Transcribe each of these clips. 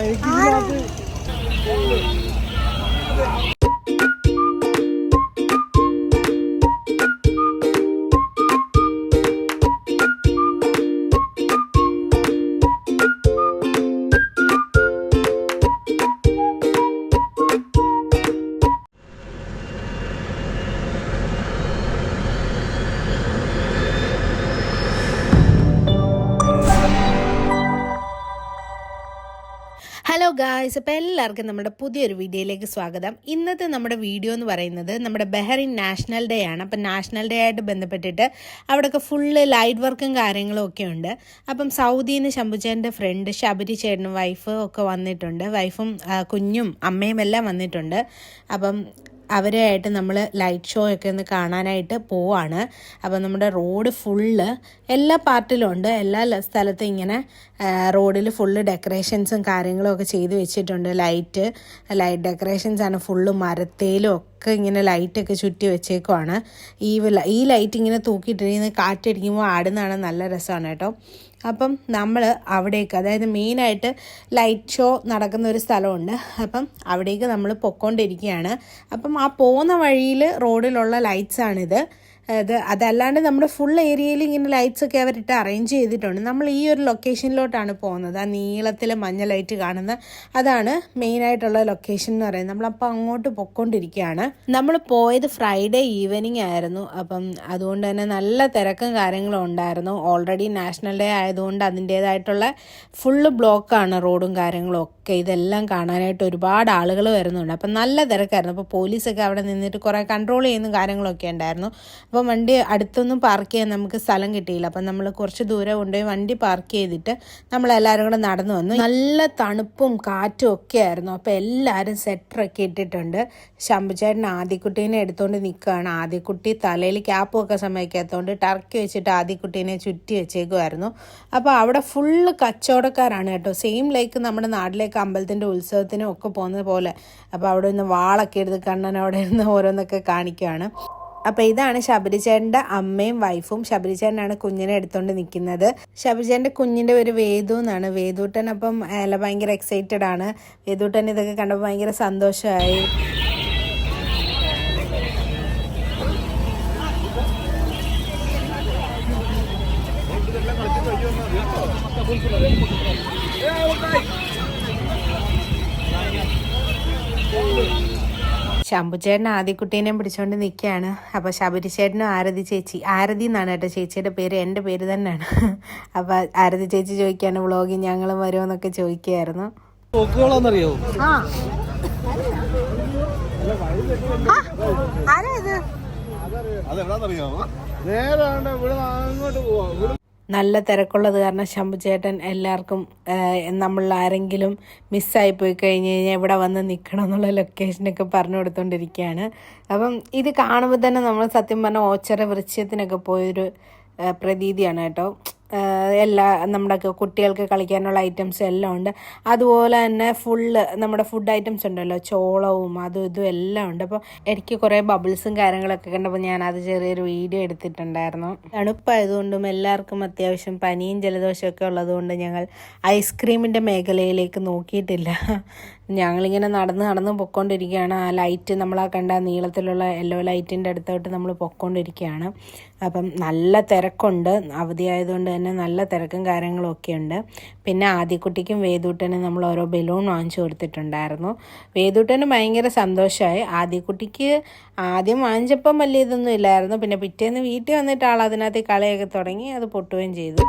എനിക്ക് hello guys അപ്പോൾ എല്ലാവർക്കും നമ്മുടെ പുതിയൊരു വീഡിയോയിലേക്ക് സ്വാഗതം. ഇന്നത്തെ നമ്മുടെ വീഡിയോ എന്ന് പറയുന്നത് നമ്മുടെ ബെഹറിൻ നാഷണൽ ഡേ ആണ്. അപ്പം നാഷണൽ ഡേ ആയിട്ട് ബന്ധപ്പെട്ടിട്ട് അവിടെയൊക്കെ ഫുള്ള് ലൈറ്റ് വർക്കും കാര്യങ്ങളും ഒക്കെ ഉണ്ട്. അപ്പം സൗദിയിൽ നിന്ന് ശംഭുചേന്റെ ഫ്രണ്ട് ശബരി ചേട്ടനും വൈഫ് ഒക്കെ വന്നിട്ടുണ്ട്. വൈഫും കുഞ്ഞും അമ്മയും എല്ലാം വന്നിട്ടുണ്ട്. അപ്പം അവരായിട്ട് നമ്മൾ ലൈറ്റ് ഷോ ഒക്കെ ഒന്ന് കാണാനായിട്ട് പോവാണ്. അപ്പോൾ നമ്മുടെ റോഡ് ഫുള്ള് എല്ലാ പാർട്ടിലും ഉണ്ട്. എല്ലാ സ്ഥലത്തും ഇങ്ങനെ റോഡിൽ ഫുള്ള് ഡെക്കറേഷൻസും കാര്യങ്ങളും ഒക്കെ ചെയ്ത് വെച്ചിട്ടുണ്ട്. ലൈറ്റ് ലൈറ്റ് ഡെക്കറേഷൻസ് ആണ് ഫുള്ള് മരത്തേലും ഒക്കെ ഇങ്ങനെ ലൈറ്റൊക്കെ ചുറ്റി വെച്ചേക്കുവാണ്. ഈ ഈ ലൈറ്റ് ഇങ്ങനെ തൂക്കിയിട്ടിരിക്കുന്ന കാറ്റടിക്കുമ്പോൾ ആടുന്നതാണ് നല്ല രസമാണ് കേട്ടോ. അപ്പം നമ്മൾ അവിടേക്ക് അതായത് മെയിനായിട്ട് ലൈറ്റ് ഷോ നടക്കുന്ന ഒരു സ്ഥലമുണ്ട്. അപ്പം അവിടേക്ക് നമ്മൾ പൊക്കോണ്ടിരിക്കുകയാണ് അപ്പം ആ പോകുന്ന വഴിയിൽ റോഡിലുള്ള ലൈറ്റ്സാണിത്. അത് അതല്ലാണ്ട് നമ്മുടെ ഫുൾ ഏരിയയിൽ ഇങ്ങനെ ലൈറ്റ്സ് ഒക്കെ അവരിട്ട് അറേഞ്ച് ചെയ്തിട്ടുണ്ട്. നമ്മൾ ഈ ഒരു ലൊക്കേഷനിലോട്ടാണ് പോകുന്നത്. ആ നീളത്തിൽ മഞ്ഞ ലൈറ്റ് കാണുന്ന അതാണ് മെയിൻ ആയിട്ടുള്ള ലൊക്കേഷൻ എന്ന് പറയുന്നത്. നമ്മളപ്പോൾ അങ്ങോട്ട് പൊക്കോണ്ടിരിക്കുകയാണ് നമ്മൾ പോയത് ഫ്രൈഡേ ഈവനിങ് ആയിരുന്നു. അപ്പം അതുകൊണ്ട് തന്നെ നല്ല തിരക്കും കാര്യങ്ങളും ഉണ്ടായിരുന്നു. ഓൾറെഡി നാഷണൽ ഡേ ആയതുകൊണ്ട് അതിന്റേതായിട്ടുള്ള ഫുള്ള് ബ്ലോക്കാണ് റോഡും കാര്യങ്ങളും ഒക്കെ. ഇതെല്ലാം കാണാനായിട്ട് ഒരുപാട് ആളുകൾ വരുന്നുണ്ട്. അപ്പം നല്ല തിരക്കായിരുന്നു. അപ്പോൾ പോലീസൊക്കെ അവിടെ നിന്നിട്ട് കുറേ കൺട്രോൾ ചെയ്യുന്ന കാര്യങ്ങളൊക്കെ ഉണ്ടായിരുന്നു. അപ്പോൾ വണ്ടി അടുത്തൊന്നും പാർക്ക് ചെയ്യാൻ നമുക്ക് സ്ഥലം കിട്ടിയില്ല. അപ്പം നമ്മൾ കുറച്ച് ദൂരെ കൊണ്ടുപോയി വണ്ടി പാർക്ക് ചെയ്തിട്ട് നമ്മൾ എല്ലാവരും കൂടെ നടന്നു വന്നു. നല്ല തണുപ്പും കാറ്റും ഒക്കെ ആയിരുന്നു. അപ്പോൾ എല്ലാവരും സെറ്ററൊക്കെ ഇട്ടിട്ടുണ്ട്. ശംഭുചേട്ടൻ ആദ്യക്കുട്ടീനെ എടുത്തുകൊണ്ട് നിൽക്കുകയാണ് ആദ്യക്കുട്ടി തലയിൽ ക്യാപ്പും ഒക്കെ സമ്മതിക്കാത്തതുകൊണ്ട് ടർക്കി വെച്ചിട്ട് ആദ്യക്കുട്ടീനെ ചുറ്റി വെച്ചേക്കുമായിരുന്നു അപ്പോൾ അവിടെ ഫുള്ള് കച്ചവടക്കാരാണ് കേട്ടോ. സെയിം ലൈക്ക് നമ്മുടെ നാട്ടിലേക്ക് അമ്പലത്തിന്റെ ഉത്സവത്തിനും ഒക്കെ പോകുന്നത് പോലെ. അപ്പോൾ അവിടെ നിന്ന് വാളൊക്കെ എടുത്ത് കണ്ണൻ അവിടെ നിന്ന് ഓരോന്നൊക്കെ കാണിക്കുകയാണ് അപ്പോൾ ഇതാണ് ശബരിചേട്ടന്റെ അമ്മയും വൈഫും. ശബരിചേട്ടനാണ് കുഞ്ഞിനെ എടുത്തുകൊണ്ട് നിൽക്കുന്നത് ശബരിചേട്ടന്റെ കുഞ്ഞിന്റെ ഒരു വേദു എന്നാണ്. വേദൂട്ടൻ അപ്പം ഭയങ്കര എക്സൈറ്റഡ് ആണ്. വേദൂട്ടൻ ഇതൊക്കെ കണ്ടപ്പോൾ ഭയങ്കര സന്തോഷമായി. ശംഭുചേട്ടൻ ആദ്യക്കുട്ടീനെയും പിടിച്ചോണ്ട് നിൽക്കുകയാണ് അപ്പോൾ ശബരിചേട്ടനും ആരതി ചേച്ചി. ആരതി എന്നാണ് കേട്ടോ ചേച്ചിയുടെ പേര്. എന്റെ പേര് തന്നെയാണ്. അപ്പോൾ ആരതി ചേച്ചി ചോദിക്കുകയാണ് വ്ളോഗിൽ ഞങ്ങളും വരുമെന്നൊക്കെ ചോദിക്കുകയായിരുന്നു ആരാ ഇത്? അതെവിടാന്നറിയാമോ നേരെ ഇവിടെ അങ്ങോട്ട് പോവാം. നല്ല തിരക്കുള്ളത് കാരണം ശംഭുചേട്ടൻ എല്ലാവർക്കും നമ്മൾ ആരെങ്കിലും മിസ്സായി പോയി കഴിഞ്ഞ് കഴിഞ്ഞാൽ ഇവിടെ വന്ന് നിൽക്കണം എന്നുള്ള ലൊക്കേഷനൊക്കെ പറഞ്ഞു കൊടുത്തോണ്ടിരിക്കുകയാണ്. അപ്പം ഇത് കാണുമ്പോൾ തന്നെ നമ്മൾ സത്യം പറഞ്ഞാൽ ഓച്ചറ വൃക്ഷത്തിനൊക്കെ പോയൊരു പ്രതീതിയാണ് കേട്ടോ. എല്ലാ നമ്മുടെ കുട്ടികൾക്ക് കളിക്കാനുള്ള ഐറ്റംസ് എല്ലാം ഉണ്ട്. അതുപോലെ തന്നെ ഫുള്ള് നമ്മുടെ ഫുഡ് ഐറ്റംസ് ഉണ്ടല്ലോ ചോളവും അതും ഇതും എല്ലാം ഉണ്ട്. അപ്പോൾ എനിക്ക് കുറേ ബബിൾസും കാര്യങ്ങളൊക്കെ കണ്ടപ്പോൾ ഞാൻ അത് ചെറിയൊരു വീഡിയോ എടുത്തിട്ടുണ്ടായിരുന്നു. തണുപ്പായതുകൊണ്ടും എല്ലാവർക്കും അത്യാവശ്യം പനിയും ജലദോഷമൊക്കെ ഉള്ളതുകൊണ്ട് ഞങ്ങൾ ഐസ്ക്രീമിന്റെ മേഖലയിലേക്ക് നോക്കിയിട്ടില്ല. ഞങ്ങളിങ്ങനെ നടന്ന് നടന്ന് പൊക്കോണ്ടിരിക്കുകയാണ്. ആ ലൈറ്റ് നമ്മൾ ആ കണ്ട നീളത്തിലുള്ള യെല്ലോ ലൈറ്റിന്റെ അടുത്തോട്ട് നമ്മൾ പൊക്കോണ്ടിരിക്കുകയാണ്. അപ്പം നല്ല തിരക്കുണ്ട്. അവധിയായതുകൊണ്ട് തന്നെ നല്ല തിരക്കും കാര്യങ്ങളും ഒക്കെ ഉണ്ട്. പിന്നെ ആദ്യക്കുട്ടിക്കും വേദൂട്ടനും നമ്മൾ ഓരോ ബലൂൺ വാങ്ങിച്ചു കൊടുത്തിട്ടുണ്ടായിരുന്നു. വേദൂട്ടന് ഭയങ്കര സന്തോഷമായി ആദ്യക്കുട്ടിക്ക് ആദ്യം വാങ്ങിച്ചപ്പം വലിയ ഇതൊന്നും ഇല്ലായിരുന്നു. പിന്നെ പിറ്റേന്ന് വീട്ടിൽ വന്നിട്ട് ആൾ അതിനകത്ത് കളിയൊക്കെ തുടങ്ങി അത് പൊട്ടുകയും ചെയ്തു.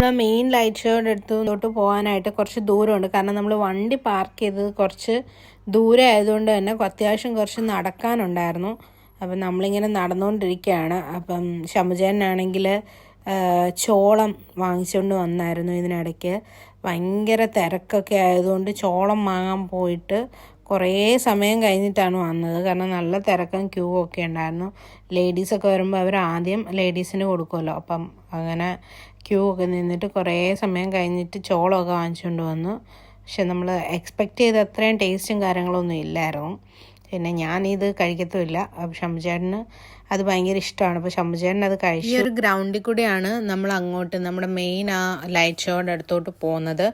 നമ്മൾ മെയിൻ ലൈറ്റ് ഷോയുടെ അടുത്തോട്ട് പോകാനായിട്ട് കുറച്ച് ദൂരമുണ്ട്. കാരണം നമ്മൾ വണ്ടി പാർക്ക് ചെയ്തത് കുറച്ച് ദൂരെ ആയതുകൊണ്ട് തന്നെ അത്യാവശ്യം കുറച്ച് നടക്കാനുണ്ടായിരുന്നു. അപ്പം നമ്മളിങ്ങനെ നടന്നുകൊണ്ടിരിക്കുകയാണ് അപ്പം ശമുചേനാണെങ്കിൽ ചോളം വാങ്ങിച്ചുകൊണ്ട് വന്നായിരുന്നു ഇതിനിടയ്ക്ക്. ഭയങ്കര തിരക്കൊക്കെ ആയതുകൊണ്ട് ചോളം വാങ്ങാൻ പോയിട്ട് കുറേ സമയം കഴിഞ്ഞിട്ടാണ് വന്നത്. കാരണം നല്ല തിരക്കും ക്യൂ ഒക്കെ ഉണ്ടായിരുന്നു. ലേഡീസൊക്കെ വരുമ്പോൾ അവർ ആദ്യം ലേഡീസിന് കൊടുക്കുമല്ലോ അപ്പം അങ്ങനെ ക്യൂ ഒക്കെ നിന്നിട്ട് കുറേ സമയം കഴിഞ്ഞിട്ട് ചോളമൊക്കെ വാങ്ങിച്ചുകൊണ്ട് വന്നു. പക്ഷെ നമ്മൾ എക്സ്പെക്റ്റ് ചെയ്ത അത്രയും ടേസ്റ്റും കാര്യങ്ങളൊന്നും ഇല്ലായിരുന്നു. പിന്നെ ഞാനിത് കഴിക്കത്തുമില്ല. ശംഭുചേട്ടന് അത് ഭയങ്കര ഇഷ്ടമാണ് അപ്പോൾ ശംഭുചേട്ടൻ അത് കഴിച്ചു. ഈ ഒരു ഗ്രൗണ്ടിൽ കൂടെയാണ് നമ്മൾ അങ്ങോട്ട് നമ്മുടെ മെയിൻ ആ ലൈറ്റ് ഷോയുടെ അടുത്തോട്ട് പോകുന്നത്.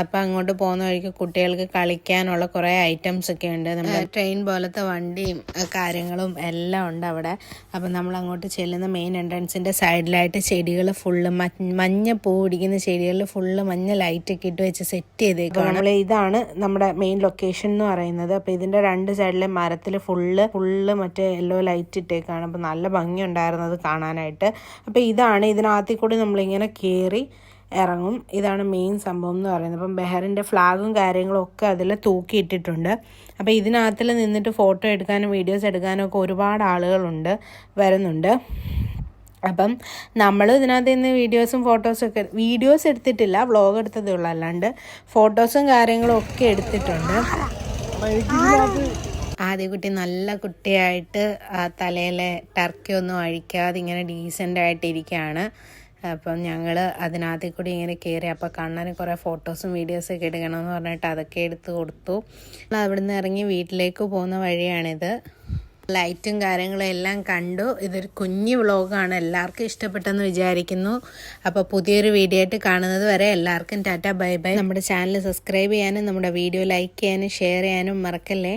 അപ്പോൾ അങ്ങോട്ട് പോകുന്ന വഴിക്ക് കുട്ടികൾക്ക് കളിക്കാനുള്ള കുറേ ഐറ്റംസ് ഒക്കെ ഉണ്ട്. നമ്മുടെ ട്രെയിൻ പോലത്തെ വണ്ടിയും കാര്യങ്ങളും എല്ലാം ഉണ്ട് അവിടെ. അപ്പം നമ്മൾ അങ്ങോട്ട് ചെല്ലുന്ന മെയിൻ എൻട്രൻസിന്റെ സൈഡിലായിട്ട് ചെടികൾ ഫുള്ള് മഞ്ഞ പൂ പിടിക്കുന്ന ചെടികളിൽ ഫുള്ള് മഞ്ഞ ലൈറ്റ് ഒക്കെ ഇട്ട് വെച്ച് സെറ്റ് ചെയ്തേക്കാണ് നമ്മൾ ഇതാണ് നമ്മുടെ മെയിൻ ലൊക്കേഷൻ എന്ന് പറയുന്നത്. അപ്പോൾ ഇതിന്റെ രണ്ട് സൈഡിലെ മരത്തിൽ ഫുള്ള് ഫുള്ള് മറ്റേ യെല്ലോ ലൈറ്റ് ഇട്ടേക്കാണ്. അപ്പോൾ നല്ല ഭംഗിയുണ്ടായിരുന്നത് കാണാനായിട്ട്. അപ്പോൾ ഇതാണ് ഇതിനകത്തിൽ കൂടി നമ്മളിങ്ങനെ കയറി ഇറങ്ങും. ഇതാണ് മെയിൻ സംഭവം എന്ന് പറയുന്നത്. അപ്പം ബെഹറിന്റെ ഫ്ലാഗും കാര്യങ്ങളും ഒക്കെ അതിൽ തൂക്കിയിട്ടിട്ടുണ്ട്. അപ്പോൾ ഇതിനകത്തിൽ നിന്നിട്ട് ഫോട്ടോ എടുക്കാനും വീഡിയോസ് എടുക്കാനും ഒക്കെ ഒരുപാട് ആളുകളുണ്ട് വരുന്നുണ്ട്. അപ്പം നമ്മൾ ഇതിനകത്ത് നിന്ന് വീഡിയോസും ഫോട്ടോസും ഒക്കെ വീഡിയോസ് എടുത്തിട്ടില്ല വ്ളോഗ് എടുത്തതേ ഉള്ളൂ. അല്ലാണ്ട് ഫോട്ടോസും കാര്യങ്ങളും ഒക്കെ എടുത്തിട്ടുണ്ട്. അപ്പൊ എനിക്ക് ആദ്യ കുട്ടി നല്ല കുട്ടിയായിട്ട് തലയിലെ ടർക്കി ഒന്നും അഴിക്കാതെ ഇങ്ങനെ ഡീസന്റ് ആയിട്ട് ഇരിക്കുകയാണ് അപ്പം ഞങ്ങൾ അതിനകത്തിൽ കൂടി ഇങ്ങനെ കയറി അപ്പോൾ കണ്ണന് കുറേ ഫോട്ടോസും വീഡിയോസും ഒക്കെ എടുക്കണമെന്ന് പറഞ്ഞിട്ട് അതൊക്കെ എടുത്ത് കൊടുത്തു. അവിടുന്ന് ഇറങ്ങി വീട്ടിലേക്ക് പോകുന്ന വഴിയാണിത്. ലൈറ്റും കാര്യങ്ങളും എല്ലാം കണ്ടു. ഇതൊരു കുഞ്ഞു വ്ളോഗാണ്. എല്ലാവർക്കും ഇഷ്ടപ്പെട്ടെന്ന് വിചാരിക്കുന്നു. അപ്പോൾ പുതിയൊരു വീഡിയോ ആയിട്ട് കാണുന്നത് വരെ എല്ലാവർക്കും ടാറ്റ ബൈ ബൈ. നമ്മുടെ ചാനൽ സബ്സ്ക്രൈബ് ചെയ്യാനും നമ്മുടെ വീഡിയോ ലൈക്ക് ചെയ്യാനും ഷെയർ ചെയ്യാനും മറക്കല്ലേ?